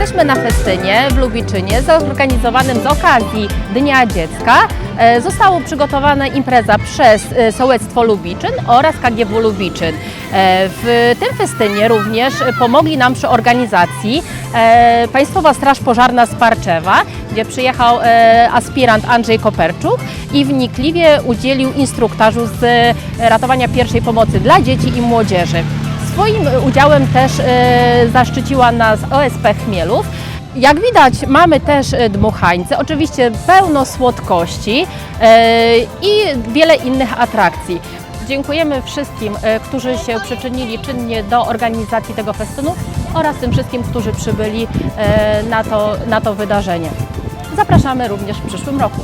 Jesteśmy na festynie w Lubiczynie zorganizowanym z okazji Dnia Dziecka. E, Została przygotowana impreza przez e, Sołectwo Lubiczyn oraz KGW Lubiczyn. E, W tym festynie również pomogli nam przy organizacji Państwowa Straż Pożarna z Parczewa, gdzie przyjechał aspirant Andrzej Koperczuk i wnikliwie udzielił instruktażu z ratowania pierwszej pomocy dla dzieci i młodzieży. Swoim udziałem też e, zaszczyciła nas OSP Chmielów. Jak widać, mamy też e, dmuchańce, oczywiście pełno słodkości e, i wiele innych atrakcji. Dziękujemy wszystkim, e, którzy się przyczynili czynnie do organizacji tego festynu oraz tym wszystkim, którzy przybyli e, na to, na to wydarzenie. Zapraszamy również w przyszłym roku.